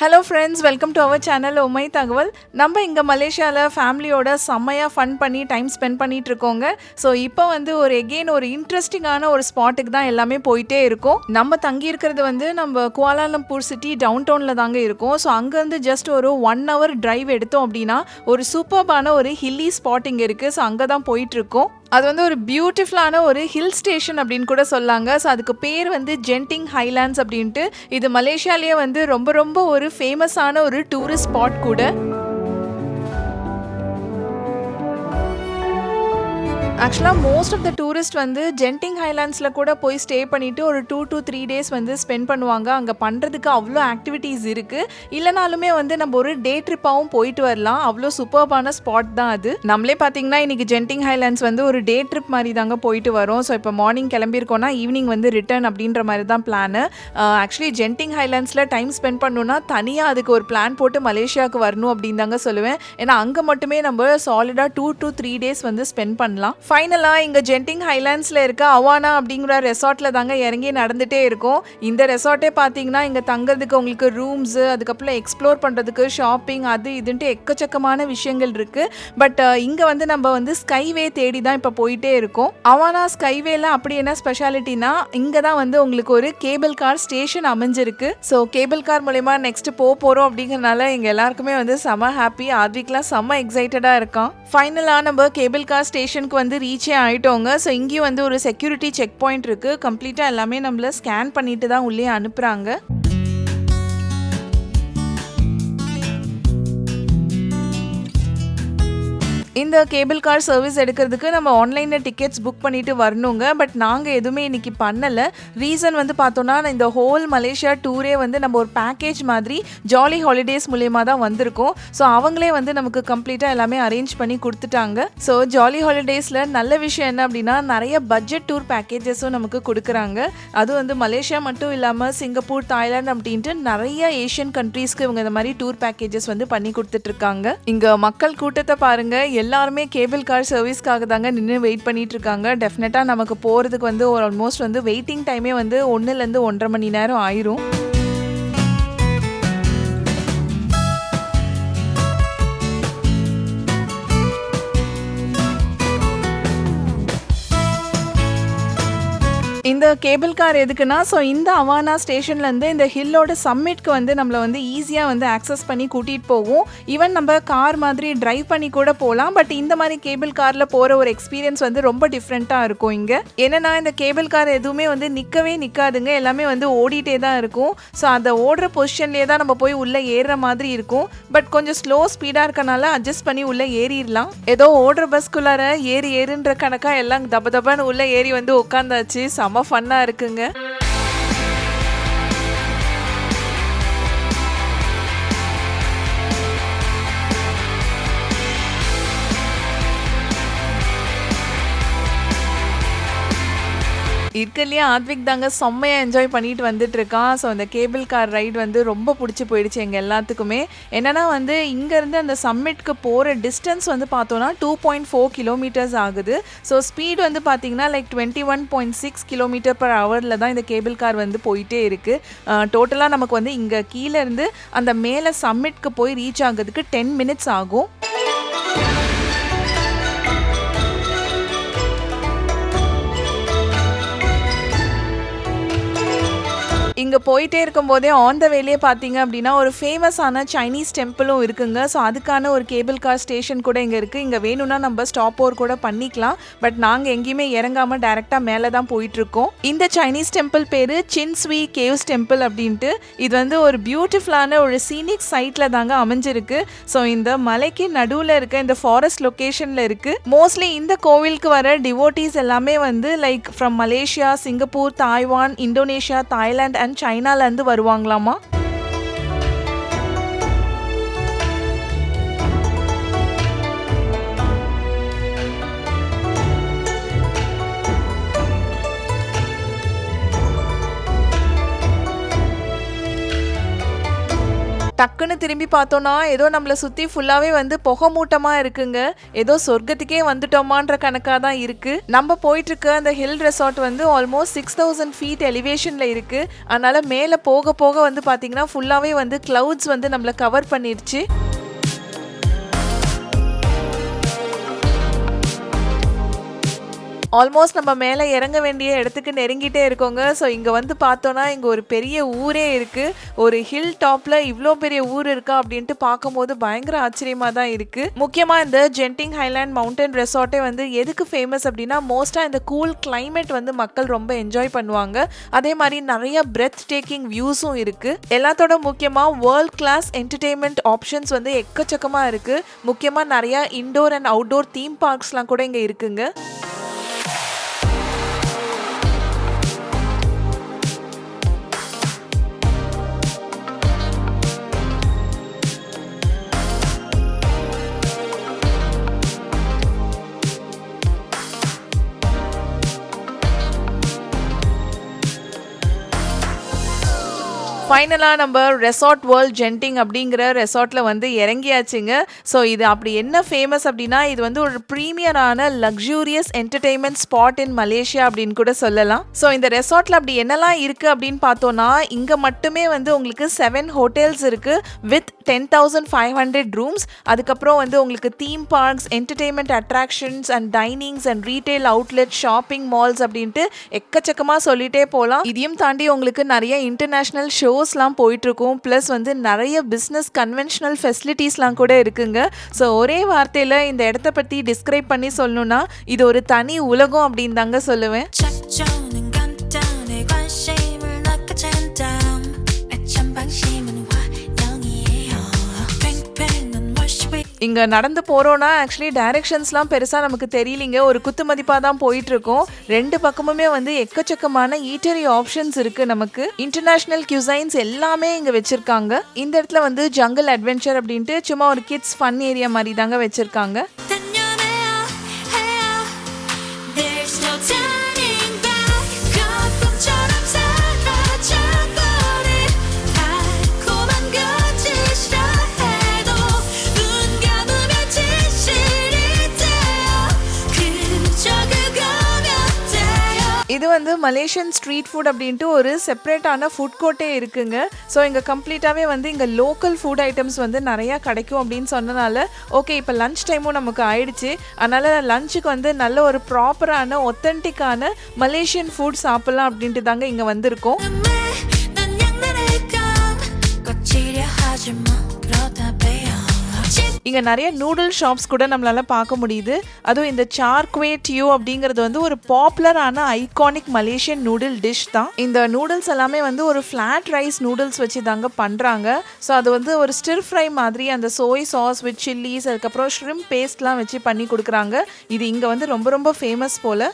Hello friends welcome to our channel உமை தகவல் நம்ம இங்கே மலேசியாவில் ஃபேமிலியோட செம்மையாக ஃபன் பண்ணி டைம் ஸ்பெண்ட் பண்ணிட்டு இருக்கோங்க. ஸோ இப்போ வந்து ஒரு எகெயின் ஒரு இன்ட்ரெஸ்டிங்கான ஒரு ஸ்பாட்டுக்கு தான் எல்லாமே போயிட்டே இருக்கும். நம்ம தங்கி இருக்கிறது வந்து நம்ம குவாலாலம்பூர் சிட்டி டவுன் டவுனில் தாங்க இருக்கும். ஸோ அங்கேருந்து ஜஸ்ட் ஒரு ஒன் ஹவர் டிரைவ் எடுத்தோம் அப்படின்னா ஒரு சூப்பர்பான ஒரு ஹில்லி ஸ்பாட் இங்கே இருக்குது ஸோ அங்கே தான் போயிட்டு இருக்கோம். அது வந்து ஒரு பியூட்டிஃபுல்லான ஒரு ஹில் ஸ்டேஷன் அப்படின்னு கூட சொல்லாங்க. ஸோ அதுக்கு பேர் வந்து ஜென்டிங் ஹைலாண்ட்ஸ் அப்படின்ட்டு. இது மலேசியாலேயே வந்து ரொம்ப ரொம்ப ஒரு ஃபேமஸான ஒரு டூரிஸ்ட் ஸ்பாட் கூட. ஆக்சுவலாக மோஸ்ட் ஆஃப் த டூரிஸ்ட் வந்து ஜென்டிங் ஹைலாண்ட்ஸில் கூட போய் ஸ்டே பண்ணிவிட்டு ஒரு டூ டு த்ரீ டேஸ் வந்து ஸ்பெண்ட் பண்ணுவாங்க. அங்கே பண்ணுறதுக்கு அவ்வளோ ஆக்டிவிட்டீஸ் இருக்குது இல்லைனாலுமே வந்து நம்ம ஒரு டே ட்ரிப்பாகவும் போயிட்டு வரலாம். அவ்வளோ சூப்பர்பான ஸ்பாட் தான் அது. நம்மளே பார்த்தீங்கன்னா இன்றைக்கி ஜென்டிங் ஹைலாண்ட்ஸ் வந்து ஒரு டே ட்ரிப் மாதிரி தாங்க போயிட்டு வரோம். ஸோ இப்போ மார்னிங் கிளம்பியிருக்கோம்னா ஈவினிங் வந்து ரிட்டர்ன் அப்படின்ற மாதிரி தான் பிளானு ஆக்சுவலி ஜென்டிங் ஹைலாண்ட்ஸில் டைம் ஸ்பெண்ட் பண்ணணும்னா தனியாக அதுக்கு ஒரு பிளான் போட்டு மலேசியாவுக்கு வரணும் அப்படின்னு தாங்க சொல்லுவேன். ஏன்னா அங்கே மட்டுமே நம்ம சாலிடாக டூ டு த்ரீ டேஸ் வந்து ஸ்பெண்ட் பண்ணலாம். ஃபைனலாக இங்கே ஜென்டிங் ஹைலாண்ட்ஸில் இருக்க அவானா அப்படிங்கிற ரெசார்ட்டில் தாங்க இறங்கி நடந்துகிட்டே இருக்கும். இந்த ரெசார்ட்டே பார்த்தீங்கன்னா இங்கே தங்குறதுக்கு உங்களுக்கு ரூம்ஸு அதுக்கப்புறம் எக்ஸ்ப்ளோர் பண்ணுறதுக்கு ஷாப்பிங் அது இதுன்ட்டு எக்கச்சக்கமான விஷயங்கள் இருக்குது பட் இங்கே வந்து நம்ம வந்து ஸ்கைவே தேடி தான் இப்போ போயிட்டே இருக்கோம். அவானா ஸ்கைவேல அப்படி என்ன ஸ்பெஷாலிட்டினா இங்கே தான் வந்து உங்களுக்கு ஒரு கேபிள் கார் ஸ்டேஷன் அமைஞ்சிருக்கு. ஸோ கேபிள் கார் மூலயமா நெக்ஸ்ட் போக போகிறோம் அப்படிங்கிறனால எங்கள் எல்லாருக்குமே வந்து செம ஹாப்பி ஆத்விக்லாம் செம்ம எக்ஸைட்டடாக இருக்கான். ஃபைனலாக நம்ம கேபிள் கார் ஸ்டேஷனுக்கு வந்து ரீச்சே ஆகிட்டோங்க ஸோ இங்கேயும் வந்து ஒரு செக்யூரிட்டி செக் பாயிண்ட் இருக்குது கம்ப்ளீட்டாக எல்லாமே நம்மள ஸ்கேன் பண்ணிட்டு தான் உள்ளே அனுப்புகிறாங்க இந்த கேபிள் கார் சர்வீஸ் எடுக்கிறதுக்கு நம்ம ஆன்லைனில் டிக்கெட்ஸ் புக் பண்ணிட்டு வரணுங்க. பட் நாங்கள் எதுவுமே இன்றைக்கி பண்ணலை. ரீசன் வந்து பார்த்தோன்னா இந்த ஹோல் மலேசியா டூரே வந்து நம்ம ஒரு பேக்கேஜ் மாதிரி ஜாலி ஹாலிடேஸ் மூலயமா தான் வந்திருக்கோம். ஸோ அவங்களே வந்து நமக்கு கம்ப்ளீட்டாக எல்லாமே அரேஞ்ச் பண்ணி கொடுத்துட்டாங்க. ஸோ ஜாலி ஹாலிடேஸில் நல்ல விஷயம் என்ன அப்படின்னா நிறைய பட்ஜெட் டூர் பேக்கேஜஸும் நமக்கு கொடுக்குறாங்க. அதுவும் வந்து மலேசியா மட்டும் இல்லாமல் சிங்கப்பூர் தாய்லாந்து அப்படின்ட்டு நிறைய ஏஷியன் கண்ட்ரீஸ்க்கு இவங்க இந்த மாதிரி டூர் பேக்கேஜஸ் வந்து பண்ணி கொடுத்துட்ருக்காங்க இங்கே மக்கள் கூட்டத்தை பாருங்கள் எல்லாருமே கேபிள் கார் சர்வீஸ்க்காக தாங்க நின்று வெயிட் பண்ணிட்டு இருக்காங்க டெஃபினட்டாக நமக்கு போகிறதுக்கு வந்து ஒரு ஆல்மோஸ்ட் வந்து வெயிட்டிங் டைமே வந்து ஒன்றுலேருந்து ஒன்றரை மணி நேரம் ஆயிரும். இந்த கேபிள் கார் எதுக்குன்னா ஸோ இந்த அவானா ஸ்டேஷன்லேருந்து இந்த ஹில்லோட சம்மிட்க்கு வந்து நம்மளை வந்து ஈஸியாக வந்து ஆக்சஸ் பண்ணி கூட்டிகிட்டு போவோம் ஈவன் நம்ம கார் மாதிரி ட்ரைவ் பண்ணி கூட போகலாம் பட் இந்த மாதிரி கேபிள் காரில் போகிற ஒரு எக்ஸ்பீரியன்ஸ் வந்து ரொம்ப டிஃப்ரெண்ட்டாக இருக்கும் இங்கே. என்னென்னா இந்த கேபிள் கார் எதுவுமே வந்து நிற்கவே நிற்காதுங்க எல்லாமே வந்து ஓடிட்டே தான் இருக்கும். ஸோ அந்த ஓடுற பொசிஷன்லேயே தான் நம்ம போய் உள்ளே ஏறுற மாதிரி இருக்கும். பட் கொஞ்சம் ஸ்லோ ஸ்பீடாக இருக்கனால அட்ஜஸ்ட் பண்ணி உள்ளே ஏறிடலாம். ஏதோ ஓடுற பஸ்குள்ளார ஏறி ஏறுன்ற கணக்காக எல்லாம் தப தபான்னு உள்ளே ஏறி வந்து உட்காந்தாச்சு சம ஃபன்னாக இருக்குங்க. இருக்கலையே ஆத்விக் தாங்க செம்மையாக என்ஜாய் பண்ணிட்டு வந்துட்டு இருக்கான் ஸோ அந்த கேபிள் கார் ரைடு வந்து ரொம்ப பிடிச்சி போயிடுச்சு எங்கள் எல்லாத்துக்குமே. என்னன்னா வந்து இங்கேருந்து அந்த சம்மிட்க்கு போகிற டிஸ்டன்ஸ் வந்து பார்த்தோன்னா டூ பாயிண்ட் ஃபோர் கிலோமீட்டர்ஸ் ஆகுது. ஸோ ஸ்பீட் வந்து பார்த்தீங்கன்னா like twenty one point six kilometre per ஹவரில் தான் இந்த கேபிள் கார் வந்து போயிட்டே இருக்குது டோட்டலாக நமக்கு வந்து இங்கே கீழேருந்து அந்த மேலே சம்மிட்க்கு போய் ரீச் ஆகிறதுக்கு டென் மினிட்ஸ் ஆகும். இங்கே போயிட்டே இருக்கும்போதே ஆன் த வேலையே பார்த்தீங்க அப்படின்னா ஒரு ஃபேமஸான சைனீஸ் டெம்பிளும் இருக்குங்க. ஸோ அதுக்கான ஒரு கேபிள் கார் ஸ்டேஷன் கூட இங்கே இருக்குது இங்கே வேணும்னா நம்ம ஸ்டாப் ஓவர் கூட பண்ணிக்கலாம். பட் நாங்கள் எங்கேயுமே இறங்காமல் டேரெக்டாக மேலே தான் போயிட்டுருக்கோம். இந்த சைனீஸ் டெம்பிள் பேர் சின்ஸ்வி கேவ்ஸ் டெம்பிள் அப்படின்ட்டு. இது வந்து ஒரு பியூட்டிஃபுல்லான ஒரு சீனிக் சைட்டில் தாங்க அமைஞ்சிருக்கு. ஸோ இந்த மலைக்கு நடுவில் இருக்க இந்த ஃபாரஸ்ட் லொக்கேஷனில் இருக்குது மோஸ்ட்லி இந்த கோவிலுக்கு வர டிவோட்டீஸ் எல்லாமே வந்து like from Malaysia Singapore Taiwan Indonesia Thailand and சைனாலேருந்து வருவாங்களாமா டக்குன்னு திரும்பி பார்த்தோன்னா ஏதோ நம்மளை சுற்றி ஃபுல்லாகவே வந்து புகை மூட்டமாக இருக்குங்க. ஏதோ சொர்க்கத்துக்கே வந்துட்டோமான்ற கணக்காக தான் இருக்குது நம்ம போயிட்டுருக்க அந்த ஹில் ரெசார்ட் வந்து ஆல்மோஸ்ட் சிக்ஸ் தௌசண்ட் ஃபீட் எலிவேஷனில் இருக்குது அதனால் மேலே போக போக வந்து பார்த்தீங்கன்னா ஃபுல்லாகவே வந்து க்ளவுட்ஸ் வந்து நம்மளை கவர் பண்ணிருச்சு. ஆல்மோஸ்ட் நம்ம மேலே இறங்க வேண்டிய இடத்துக்கு நெருங்கிட்டே இருக்கோங்க. ஸோ இங்கே வந்து பார்த்தோன்னா இங்கே ஒரு பெரிய ஊரே இருக்குது ஒரு ஹில் டாப்பில் இவ்வளோ பெரிய ஊர் இருக்கா அப்படின்ட்டு பார்க்கும்போது பயங்கர ஆச்சரியமாக தான் இருக்குது முக்கியமாக இந்த ஜென்டிங் ஹைலேண்ட் மவுண்டன் ரெசார்ட்டே வந்து எதுக்கு ஃபேமஸ் அப்படின்னா மோஸ்ட்டாக இந்த கூல் கிளைமேட் வந்து மக்கள் ரொம்ப என்ஜாய் பண்ணுவாங்க. அதே மாதிரி நிறைய பிரெத் டேக்கிங் வியூஸும் இருக்குது எல்லாத்தோட முக்கியமாக வேர்ல்ட் கிளாஸ் என்டர்டெயின்மெண்ட் ஆப்ஷன்ஸ் வந்து எக்கச்சக்கமாக இருக்குது முக்கியமாக நிறையா இன்டோர் அண்ட் அவுட்டோர் தீம் பார்க்ஸ்லாம் கூட இங்கே இருக்குங்க. ஃபைனலாக நம்ம ரெசார்ட் வேர்ல்ட் ஜென்டிங் அப்படிங்கிற ரெசார்ட்டில் வந்து இறங்கியாச்சுங்க. ஸோ இது அப்படி என்ன ஃபேமஸ் அப்படின்னா இது வந்து ஒரு ப்ரீமியரான luxurious entertainment spot in Malaysia அப்படின்னு கூட சொல்லலாம். ஸோ இந்த ரெசார்ட்டில் அப்படி என்னெல்லாம் இருக்குது அப்படின்னு பார்த்தோன்னா இங்கே மட்டுமே வந்து உங்களுக்கு செவன் ஹோட்டல்ஸ் இருக்குது with ten thousand five hundred rooms அதுக்கப்புறம் வந்து உங்களுக்கு theme parks entertainment attractions and dinings and retail outlet shopping malls அப்படின்ட்டு எக்கச்சக்கமாக சொல்லிட்டே போகலாம் இதையும் தாண்டி உங்களுக்கு நிறைய இன்டர்நேஷ்னல் ஷோஸ்லாம் போயிட்டுருக்கும். ப்ளஸ் வந்து நிறைய பிஸ்னஸ் கன்வென்ஷனல் ஃபெசிலிட்டிஸ்லாம் கூட இருக்குங்க. ஸோ ஒரே வார்த்தையில் இந்த இடத்த பற்றி டிஸ்கிரைப் பண்ணி சொல்லணும்னா இது ஒரு தனி உலகம் அப்படின்னு தாங்க சொல்லுவேன். இங்கே நடந்து போகிறோன்னா ஆக்சுவலி டைரெக்ஷன்ஸ்லாம் பெருசாக நமக்கு தெரியலிங்க. ஒரு குத்து மதிப்பாக தான் போயிட்டுருக்கோம். ரெண்டு பக்கமுமே வந்து எக்கச்சக்கமான ஈட்டரி ஆப்ஷன்ஸ் இருக்குது நமக்கு. இன்டர்நேஷ்னல் கியூசைன்ஸ் எல்லாமே இங்கே வச்சுருக்காங்க. இந்த இடத்துல வந்து ஜங்கிள் அட்வென்ச்சர் அப்படின்ட்டு சும்மா ஒரு கிட்ஸ் ஃபன் ஏரியா மாதிரி தாங்க வச்சுருக்காங்க. வந்து மலேசியன் ஸ்ட்ரீட் ஃபுட் அப்படின்ட்டு ஒரு செப்பரேட்டான ஃபுட் கோர்ட்டே இருக்குங்க. ஸோ இங்கே கம்ப்ளீட்டாகவே வந்து இங்கே லோக்கல் ஃபுட் ஐட்டம்ஸ் வந்து நிறையா கிடைக்கும் அப்படின்னு சொன்னனால ஓகே இப்போ லஞ்ச் டைமும் நமக்கு ஆயிடுச்சு. அதனால் லஞ்சுக்கு வந்து நல்ல ஒரு ப்ராப்பரான ஒத்தன்டிக்கான மலேசியன் ஃபுட் சாப்பிட்லாம் அப்படின்ட்டு தாங்க இங்கே வந்திருக்கோம். இங்கே நிறைய நூடுல் ஷாப்ஸ் கூட நம்மளால பார்க்க முடியுது. அதுவும் இந்த சார்க்வே டியூ அப்படிங்கிறது வந்து ஒரு பாப்புலரான ஐகானிக் மலேசியன் நூடுல் டிஷ் தான். இந்த நூடுல்ஸ் எல்லாமே வந்து ஒரு ஃப்ளாட் ரைஸ் நூடுல்ஸ் வச்சு தாங்க பண்ணுறாங்க ஸோ அது வந்து ஒரு ஸ்டிர் ஃப்ரை மாதிரி அந்த சோய் சாஸ் வித் சில்லிஸ் அதுக்கப்புறம் ஷ்ரிம் பேஸ்ட்லாம் வச்சு பண்ணி கொடுக்குறாங்க. இது இங்கே வந்து ரொம்ப ரொம்ப ஃபேமஸ் போல்.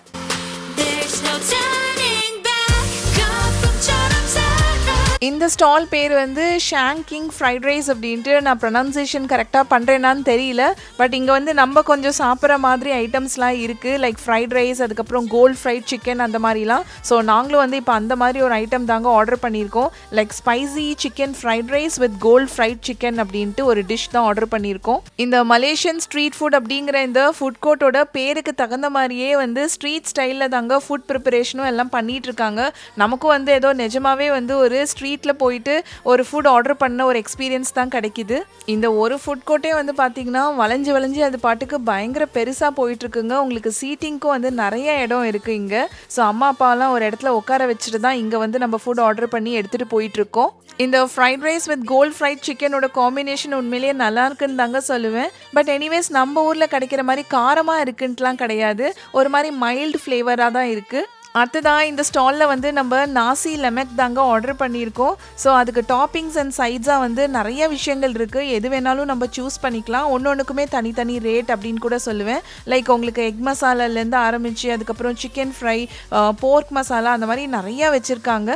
இந்த ஸ்டால் பேர் வந்து ஷாங்கிங் ஃப்ரைட் ரைஸ் அப்படின்ட்டு நான் ப்ரொனன்சியேஷன் கரெக்டாக பண்ணுறேனான்னு தெரியல. பட் இங்கே வந்து நம்ம கொஞ்சம் சாப்பிட்ற மாதிரி ஐட்டம்ஸ்லாம் இருக்குது லைக் ஃப்ரைட் ரைஸ் அதுக்கப்புறம் கோல்ட் ஃப்ரைட் சிக்கன் அந்த மாதிரிலாம். ஸோ நாங்களும் வந்து இப்போ அந்த மாதிரி ஒரு ஐட்டம் தாங்க ஆர்டர் பண்ணியிருக்கோம். Like spicy chicken fried rice with gold fried chicken அப்படின்ட்டு ஒரு டிஷ் தான் ஆர்டர் பண்ணியிருக்கோம். இந்த மலேசியன் ஸ்ட்ரீட் ஃபுட் அப்படிங்கிற இந்த ஃபுட் கோர்ட்டோட பேருக்கு தகுந்த மாதிரியே வந்து ஸ்ட்ரீட் ஸ்டைலில் தாங்க ஃபுட் ப்ரிப்பரேஷனும் எல்லாம் பண்ணிகிட்டு இருக்காங்க. நமக்கும் வந்து ஏதோ நிஜமாவே வந்து ஒரு ஸ்ட்ரீட் ஸ்ட்ரீட்டில் போயிட்டு ஒரு ஃபுட் ஆர்டர் பண்ண ஒரு எக்ஸ்பீரியன்ஸ் தான் கிடைக்குது. இந்த ஒரு ஃபுட் கோர்ட்டே வந்து பார்த்தீங்கன்னா வளைஞ்சு வளைஞ்சு அது பாட்டுக்கு பயங்கர பெருசாக போயிட்டுருக்குங்க. உங்களுக்கு சீட்டிங்க்கும் வந்து நிறைய இடம் இருக்குது இங்கே. ஸோ அம்மா அப்பாலாம் ஒரு இடத்துல உட்கார வச்சுட்டு தான் இங்கே வந்து நம்ம ஃபுட் ஆர்டர் பண்ணி எடுத்துகிட்டு போயிட்டுருக்கோம். இந்த fried rice with gold fried சிக்கனோட காம்பினேஷன் உண்மையிலேயே நல்லா இருக்குன்னு தாங்க சொல்லுவேன். பட் எனிவேஸ் நம்ம ஊரில் கிடைக்கிற மாதிரி காரமாக இருக்குன்ட்டுலாம் கிடையாது. ஒரு மாதிரி மைல்டு ஃப்ளேவராக தான் இருக்குது அடுத்ததாக இந்த ஸ்டாலில் வந்து நம்ம நாசி லெமக் தாங்க ஆர்டர் பண்ணியிருக்கோம். ஸோ அதுக்கு டாப்பிங்ஸ் அண்ட் சைட்ஸாக வந்து நிறைய விஷயங்கள் இருக்குது எது வேணாலும் நம்ம சூஸ் பண்ணிக்கலாம். ஒன்று ஒன்றுக்குமே தனித்தனி ரேட் அப்படின்னு கூட சொல்லுவேன். லைக் உங்களுக்கு எக் மசாலாலேருந்து ஆரம்பித்து அதுக்கப்புறம் சிக்கன் ஃப்ரை போர்க் மசாலா அந்த மாதிரி நிறையா வச்சுருக்காங்க.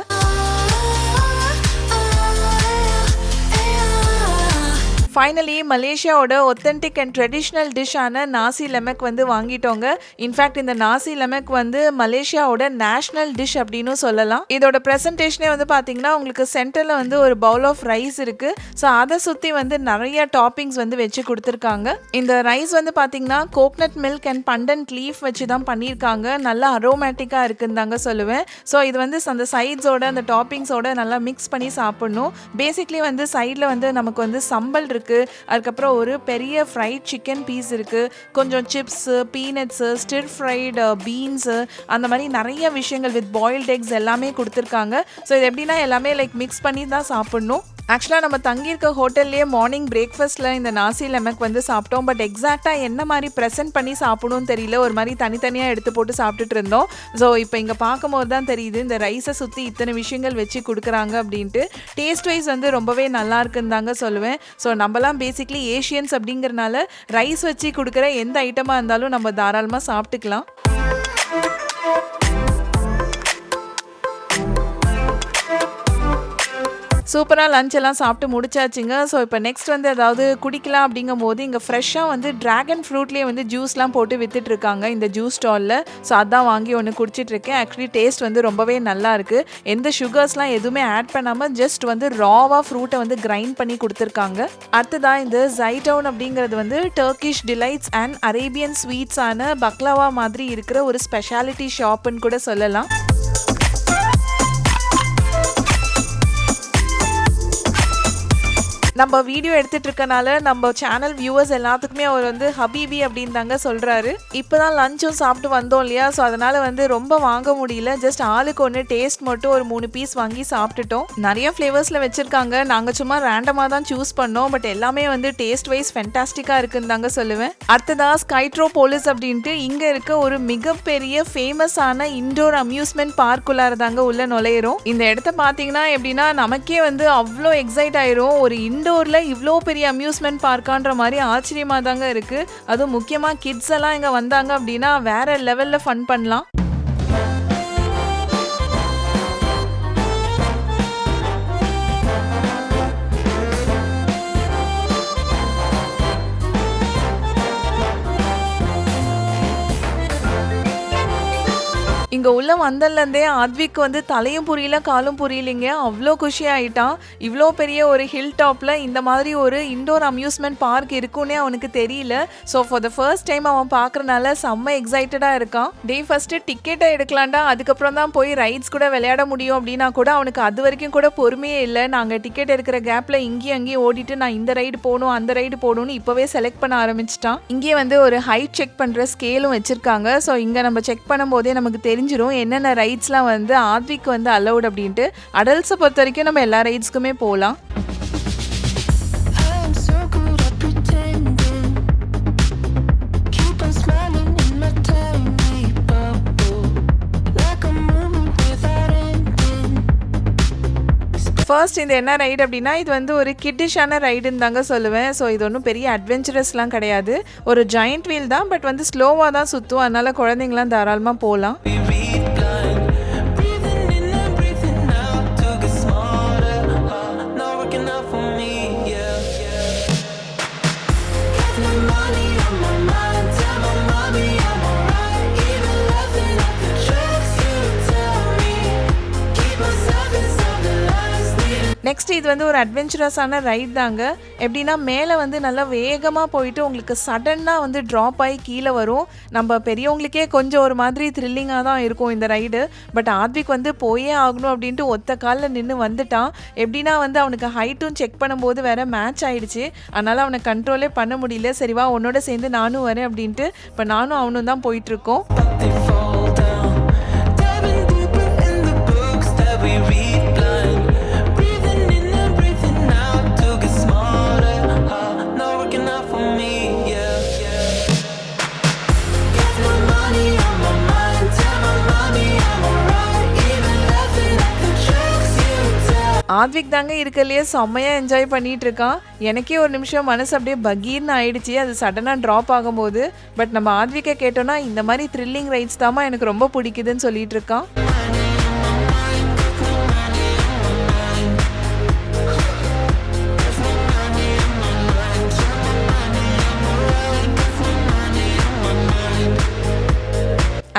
ஃபைனலி மலேசியாவோட ஒத்தன்டிக் அண்ட் ட்ரெடிஷ்னல் டிஷ்ஷான நாசி லெமக் வந்து வாங்கிட்டோங்க. இன்ஃபேக்ட் இந்த நாசி லெமக் வந்து மலேசியாவோட நேஷ்னல் டிஷ் அப்படின்னு சொல்லலாம். இதோட ப்ரெசன்டேஷனே வந்து பார்த்தீங்கன்னா உங்களுக்கு சென்டரில் வந்து ஒரு பவுல் ஆஃப் ரைஸ் இருக்கு. ஸோ அதை சுற்றி வந்து நிறைய டாப்பிங்ஸ் வந்து வச்சு கொடுத்துருக்காங்க. இந்த ரைஸ் வந்து பார்த்தீங்கன்னா coconut milk and pandan leaf வச்சு தான் பண்ணியிருக்காங்க. நல்லா அரோமேட்டிக்காக இருக்குன்னு தாங்க சொல்லுவேன். ஸோ இது வந்து அந்த சைட்ஸோட அந்த டாப்பிங்ஸோட நல்லா மிக்ஸ் பண்ணி சாப்பிடணும். பேசிக்லி வந்து சைடில் வந்து நமக்கு வந்து சம்பல் இருக்குது அதுக்கப்புறம் ஒரு பெரிய ஃப்ரைட் சிக்கன் பீஸ் இருக்குது கொஞ்சம் chips peanuts stir fried beans அந்த மாதிரி நிறைய விஷயங்கள் வித் பாயில்டு எக்ஸ் எல்லாமே கொடுத்துருக்காங்க. ஸோ இது எப்படின்னா எல்லாமே லைக் மிக்ஸ் பண்ணி தான் சாப்பிட்ணும். ஆக்சுவலாக நம்ம தங்கியிருக்க ஹோட்டல்லேயே மார்னிங் பிரேக்ஃபாஸ்ட்டில் இந்த நாசி லெமக் வந்து சாப்பிட்டோம். பட் எக்ஸாக்டாக என்ன மாதிரி ப்ரெசென்ட் பண்ணி சாப்பிடணும்னு தெரியல. ஒரு மாதிரி தனித்தனியாக எடுத்து போட்டு சாப்பிட்டுட்டு இருந்தோம். ஸோ இப்போ இங்கே பார்க்கும்போது தான் தெரியுது இந்த ரைஸை சுற்றி இத்தனை விஷயங்கள் வச்சு கொடுக்குறாங்க அப்படின்ட்டு. டேஸ்ட் வைஸ் வந்து ரொம்பவே நல்லா இருக்குன்னு தாங்க சொல்லுவேன். ஸோ நம்மலாம் பேசிக்லி ஏஷியன்ஸ் அப்படிங்கிறனால ரைஸ் வச்சு கொடுக்குற எந்த ஐட்டமாக இருந்தாலும் நம்ம தாராளமாக சாப்பிட்டுக்கலாம். சூப்பராக லஞ்ச் எல்லாம் சாப்பிட்டு முடிச்சாச்சுங்க. ஸோ இப்போ நெக்ஸ்ட் வந்து ஏதாவது குடிக்கலாம் அப்படிங்கும் போது இங்கே ஃப்ரெஷ்ஷாக வந்து ட்ராகன் ஃப்ரூட்லேயே வந்து ஜூஸ்லாம் போட்டு விற்றுட்ருக்காங்க இந்த ஜூஸ் ஸ்டாலில் ஸோ அதான் வாங்கி ஒன்று குடிச்சிட்ருக்கேன் ஆக்சுவலி டேஸ்ட் வந்து ரொம்பவே நல்லா எந்த சுகர்ஸ்லாம் எதுவுமே ஆட் பண்ணாமல் ஜஸ்ட் வந்து ராவாக ஃப்ரூட்டை வந்து கிரைண்ட் பண்ணி கொடுத்துருக்காங்க. அடுத்ததான் இந்த ஜைடவுன் அப்படிங்கிறது வந்து டர்க்கிஷ் டிலைட்ஸ் அண்ட் அரேபியன் ஸ்வீட்ஸான பக்லாவா மாதிரி இருக்கிற ஒரு ஸ்பெஷாலிட்டி ஷாப்புன்னு கூட சொல்லலாம். நம்ம வீடியோ எடுத்துட்டு இருக்கனால நம்ம சேனல் வியூவர்ஸ் எல்லாத்துக்குமே அவர் வந்து ஹபீபி அப்படின்னு தாங்க சொல்கிறாரு இப்போ தான் லஞ்சும் சாப்பிட்டு வந்தோம் இல்லையா? ஸோ அதனால் வந்து ரொம்ப வாங்க முடியல. ஜஸ்ட் ஆளுக்கு ஒன்று டேஸ்ட் மட்டும் ஒரு மூணு பீஸ் வாங்கி சாப்பிட்டுட்டோம். நிறைய ஃப்ளேவர்ஸில் வச்சுருக்காங்க. நாங்கள் சும்மா ரேண்டமாக தான் சூஸ் பண்ணோம். பட் எல்லாமே வந்து டேஸ்ட் வைஸ் ஃபென்டாஸ்டிக்காக இருக்குன்னு தாங்க சொல்லுவேன். அடுத்ததா ஸ்கைட்ரோ போலீஸ் அப்படின்ட்டு இங்கே இருக்க ஒரு மிகப்பெரிய ஃபேமஸான இண்டோர் அம்யூஸ்மெண்ட் பார்க்குள்ளார தாங்க உள்ள நுழையிறோம். இந்த இடத்த பார்த்தீங்கன்னா எப்படின்னா நமக்கே வந்து அவ்வளோ எக்ஸைட் ஆயிரும். ஒரு இண்டோரில் இவ்வளோ பெரிய அம்யூஸ்மெண்ட் பார்க்கான்ற மாதிரி ஆச்சரியமாக தாங்க இருக்குது அதுவும் முக்கியமாக கிட்ஸ் எல்லாம் இங்கே வந்தாங்க அப்படின்னா வேற லெவலில் ஃபன் பண்ணலாம். இங்கே உள்ள வந்ததுலேருந்தே ஆத்விக் வந்து தலையும் புரியல காலும் புரியலைங்க. அவ்வளோ குஷி ஆகிட்டான் இவ்வளோ பெரிய ஒரு ஹில் டாப்பில் இந்த மாதிரி ஒரு இண்டோர் அம்யூஸ்மெண்ட் பார்க் இருக்குன்னே அவனுக்கு தெரியல. So for the first time அவன் பார்க்குறனால செம்ம எக்ஸைட்டடாக இருக்கான். டே ஃபஸ்ட்டு டிக்கெட்டை எடுக்கலாண்டா அதுக்கப்புறம் தான் போய் ரைட்ஸ் கூட விளையாட முடியும் அப்படின்னா கூட அவனுக்கு அது வரைக்கும் கூட பொறுமையே இல்லை. நாங்கள் டிக்கெட் எடுக்கிற கேப்பில் இங்கேயும் அங்கேயும் ஓடிட்டு நான் இந்த ரைடு போகணும் அந்த ரைடு போகணும்னு இப்போவே செலக்ட் பண்ண ஆரம்பிச்சிட்டான். இங்கே வந்து ஒரு ஹைட் செக் பண்ணுற ஸ்கேலும் வச்சுருக்காங்க. ஸோ இங்கே நம்ம செக் பண்ணும்போதே நமக்கு தெரிஞ்சு தெரிஞ்சிடும் என்னென்ன ரைட்ஸ்லாம் வந்து ஆத்விக் வந்து அலௌட் அப்படின்ட்டு அடல்ட்ஸை பொறுத்த வரைக்கும் நம்ம எல்லா ரைட்ஸ்க்குமே போகலாம் ஃபர்ஸ்ட் இந்த என்ன ரைடு அப்படின்னா இது வந்து ஒரு கிட்டிஷான ரைடுன்னு தாங்க சொல்லுவேன். ஸோ இது ஒன்றும் பெரிய அட்வென்ச்சரஸ்லாம் கிடையாது. ஒரு ஜாயிண்ட் வீல் தான் பட் வந்து ஸ்லோவாக தான் சுற்றும் அதனால குழந்தைங்களாம் தாராளமாக போகலாம் Breathing in நெக்ஸ்ட் இது வந்து ஒரு அட்வென்ச்சரஸான ரைட் தாங்க. எப்படின்னா மேலே வந்து நல்லா வேகமாக போயிட்டு உங்களுக்கு சடனாக வந்து ட்ராப் ஆகி கீழே வரும். நம்ம பெரியவங்களுக்கே கொஞ்சம் ஒரு மாதிரி த்ரில்லிங்காக தான் இருக்கும் இந்த ரைடு பட் ஆத்விக் வந்து போயே ஆகணும் அப்படின்ட்டு ஒத்த காலில் நின்று வந்துட்டான். எப்படின்னா வந்து அவனுக்கு ஹைட்டும் செக் பண்ணும்போது வேற மேட்ச் ஆயிடுச்சு. அதனால் அவனை கண்ட்ரோலே பண்ண முடியல. சரிவா உன்னோட சேர்ந்து நானும் வரேன் அப்படின்ட்டு இப்போ நானும் அவனும் தான் போயிட்டுருக்கோம் சாத்விக் தாங்க இருக்கலையே செம்மையாக என்ஜாய் பண்ணிகிட்டு இருக்கான் எனக்கே ஒரு நிமிஷம் மனசு அப்படியே பகீர்னு ஆயிடுச்சு. அது சடனாக ட்ராப் ஆகும்போது. பட் நம்ம ஆத்விக்கை கேட்டோன்னா இந்த மாதிரி த்ரில்லிங் ரைட்ஸ் தாம்மா எனக்கு ரொம்ப பிடிக்குதுன்னு சொல்லிட்டு இருக்கான்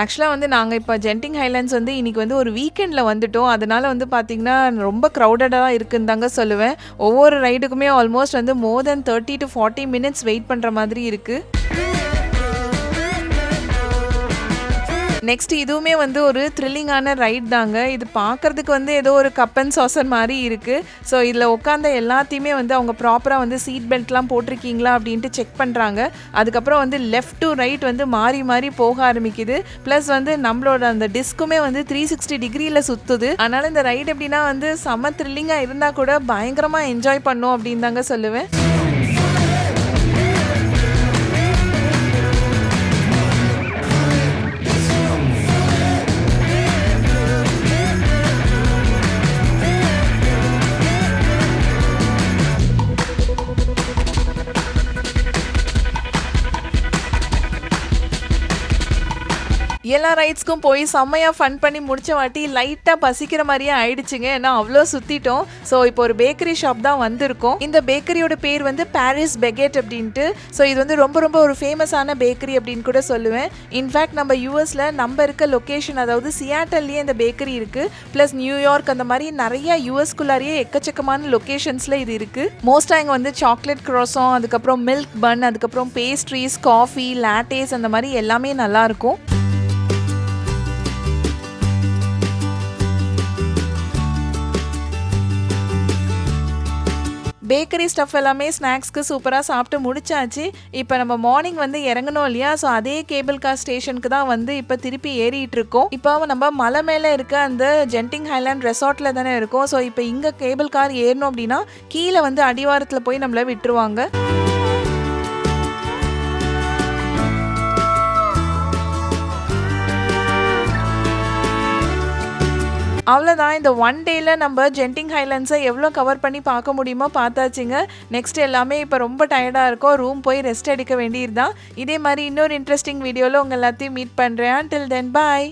ஆக்சுவலாக வந்து நாங்கள் இப்போ ஜென்டிங் ஹைலாண்ட்ஸ் வந்து இன்றைக்கி வந்து ஒரு வீக்கெண்டில் வந்துட்டோம். அதனால் வந்து பார்த்திங்கன்னா ரொம்ப க்ரௌடடாக இருக்குன்னு தாங்க சொல்லுவேன். ஒவ்வொரு ரைடுக்குமே ஆல்மோஸ்ட் வந்து more than thirty to forty minutes wait பண்ணுற மாதிரி இருக்குது நெக்ஸ்ட் இதுவுமே வந்து ஒரு த்ரில்லிங்கான ரைட் தாங்க. இது பார்க்கறதுக்கு வந்து ஏதோ ஒரு கப்பன் சாசர் மாதிரி இருக்குது ஸோ இதில் உட்காந்த எல்லாத்தையுமே வந்து அவங்க ப்ராப்பராக வந்து சீட் பெல்ட்லாம் போட்டிருக்கீங்களா அப்படின்ட்டு செக் பண்ணுறாங்க அதுக்கப்புறம் வந்து லெஃப்ட் டு ரைட் வந்து மாறி மாறி போக ஆரம்பிக்குது. ப்ளஸ் வந்து நம்மளோட அந்த டிஸ்க்குமே வந்து த்ரீ சிக்ஸ்டி டிகிரியில் சுற்றுது அதனால் இந்த ரைடு எப்படின்னா வந்து செம்ம த்ரில்லிங்காக இருந்தால் கூட பயங்கரமாக என்ஜாய் பண்ணும் அப்படின்னு தாங்க சொல்லுவேன். எல்லா ரைட்ஸ்க்கும் போய் செம்மையாக ஃபன் பண்ணி முடிச்ச வாட்டி லைட்டாக பசிக்கிற மாதிரியே ஆயிடுச்சுங்க. ஏன்னா அவ்வளோ சுற்றிட்டோம் ஸோ இப்போ ஒரு பேக்கரி ஷாப் தான் வந்திருக்கோம். இந்த பேக்கரியோட பேர் வந்து பாரிஸ் பெகேட் அப்படின்ட்டு. ஸோ இது வந்து ரொம்ப ரொம்ப ஒரு ஃபேமஸான பேக்கரி அப்படின்னு கூட சொல்லுவேன். இன்ஃபேக்ட் நம்ம யூஎஸில் நம்ம இருக்க லொக்கேஷன் அதாவது சியாட்டல்லையே இந்த பேக்கரி இருக்குது ப்ளஸ் நியூயார்க் அந்த மாதிரி நிறைய யூஎஸ்குள்ளாரியே எக்கச்சக்கமான லொக்கேஷன்ஸில் இது இருக்குது மோஸ்ட்டாக இங்கே வந்து சாக்லேட் க்ரோசம் அதுக்கப்புறம் மில்க் பன் அதுக்கப்புறம் பேஸ்ட்ரீஸ் காஃபி லாட்டேஸ் அந்த மாதிரி எல்லாமே நல்லாயிருக்கும் பேக்கரி ஸ்டஃப் எல்லாமே ஸ்நாக்ஸ்க்கு சூப்பராக சாப்பிட்டு முடிச்சாச்சு. இப்போ நம்ம மார்னிங் வந்து இறங்கணும் இல்லையா? ஸோ அதே கேபிள் கார் ஸ்டேஷனுக்கு தான் வந்து இப்போ திருப்பி ஏறிட்டு இருக்கோம் இப்போ நம்ம மலை மேலே இருக்க அந்த ஜென்டிங் ஹைலாண்ட் ரெசார்ட்டில் தானே இருக்கோம். ஸோ இப்போ இங்கே கேபிள் கார் ஏறணும் அப்படின்னா கீழே வந்து அடிவாரத்தில் போய் நம்மளை விட்டுருவாங்க. அவ்வளோதான் இந்த ஒன் டேயில் நம்ம ஜென்டிங் ஹைலாண்ட்ஸை எவ்வளோ கவர் பண்ணி பார்க்க முடியுமோ பார்த்தாச்சுங்க. நெக்ஸ்ட் எல்லாமே இப்போ ரொம்ப டயர்டாக இருக்கும். ரூம் போய் ரெஸ்ட் எடுக்க வேண்டியது தான் இதே மாதிரி இன்னொரு இன்ட்ரெஸ்டிங் வீடியோவில் உங்கள் எல்லாத்தையும் மீட் பண்ணுறேன் டில் தென் பாய்